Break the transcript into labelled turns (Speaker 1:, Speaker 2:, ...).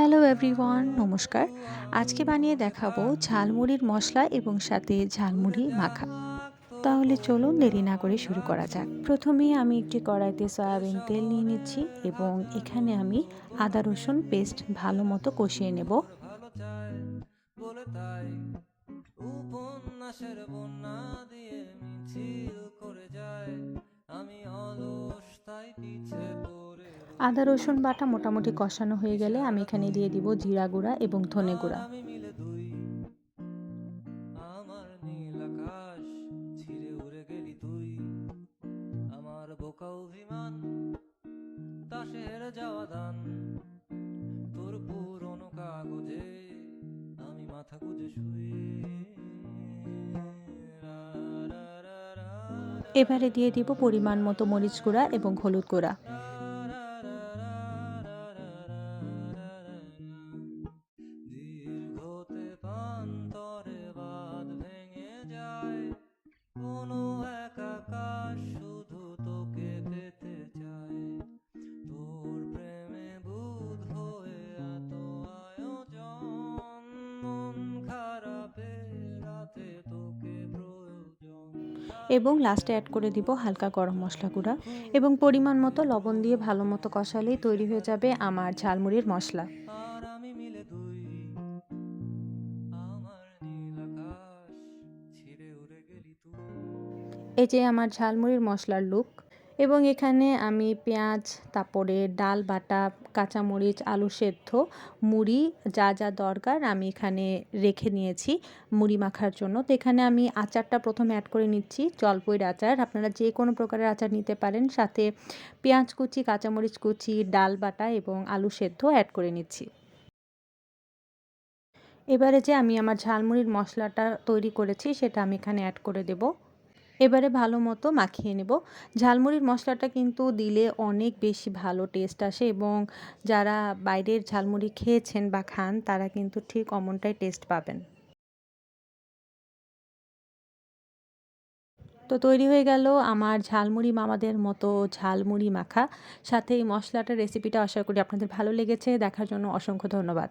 Speaker 1: Hello everyone, নমস্কার। আজকে বানিয়ে দেখাবো ঝালমুড়ির মশলা এবং সাথে ঝালমুড়ি মাখা। তাহলে চলুন দেরি না করে শুরু করা যাক। প্রথমে আমি একটি কড়াইতে সয়াবিন তেল নিয়ে নিচ্ছি এবং এখানে আমি আদা রসুন পেস্ট ভালো মতো কষিয়ে নেব।
Speaker 2: উপন্যাসের বন্যা দিয়ে মিছিল
Speaker 1: আদা রসুন বাটা মোটামুটি কষানো হয়ে গেলে আমি এখানে দিয়ে দিব জিরা গুঁড়া এবং ধনে গুঁড়া।
Speaker 2: যাওয়া দান। তোর পুরনো কাগজে আমি মাথা গুজে রা,
Speaker 1: এবারে দিয়ে দিব পরিমাণ মতো মরিচ গুঁড়া এবং হলুদ গুঁড়া। এবং লাস্টে অ্যাড করে দিব হালকা গরম মশলা গুঁড়া এবং পরিমাণ মতো লবণ দিয়ে ভালো মতো কষালেই তৈরি হয়ে যাবে আমার ঝালমুড়ির মশলা। এই যে আমার ঝালমুড়ির মশলার লুক এবং এখানে আমি পেঁয়াজ, তারপরে ডাল, বাটা, কাঁচামরিচ, আলু সেদ্ধ, মুড়ি যা যা দরকার আমি এখানে রেখে নিয়েছি মুড়ি মাখার জন্য। তো এখানে আমি আচারটা প্রথমে অ্যাড করে নিচ্ছি জলপইয়ের আচার। আপনারা যে কোনো প্রকারের আচার নিতে পারেন, সাথে পেঁয়াজ কুচি, কাঁচামরিচ কুচি, ডাল, বাটা এবং আলু সেদ্ধ অ্যাড করে নিচ্ছি। এবারে যে আমি আমার ঝালমুড়ির মশলাটা তৈরি করেছি, সেটা আমি এখানে অ্যাড করে দেব। এবারে ভালো মতো মাখিয়ে নেব। ঝালমুড়ির মশলাটা কিন্তু দিলে অনেক বেশি ভালো টেস্ট আসে এবং যারা বাইরের ঝালমুড়ি খেয়েছেন বা খান, তারা কিন্তু ঠিক অমনটাই টেস্ট পাবেন। তো তৈরি হয়ে গেল আমার ঝালমুড়ি মামাদের মতো ঝালমুড়ি মাখা। সাথে এই মশলাটার রেসিপিটা আশা করি আপনাদের ভালো লেগেছে। দেখার জন্য অসংখ্য ধন্যবাদ।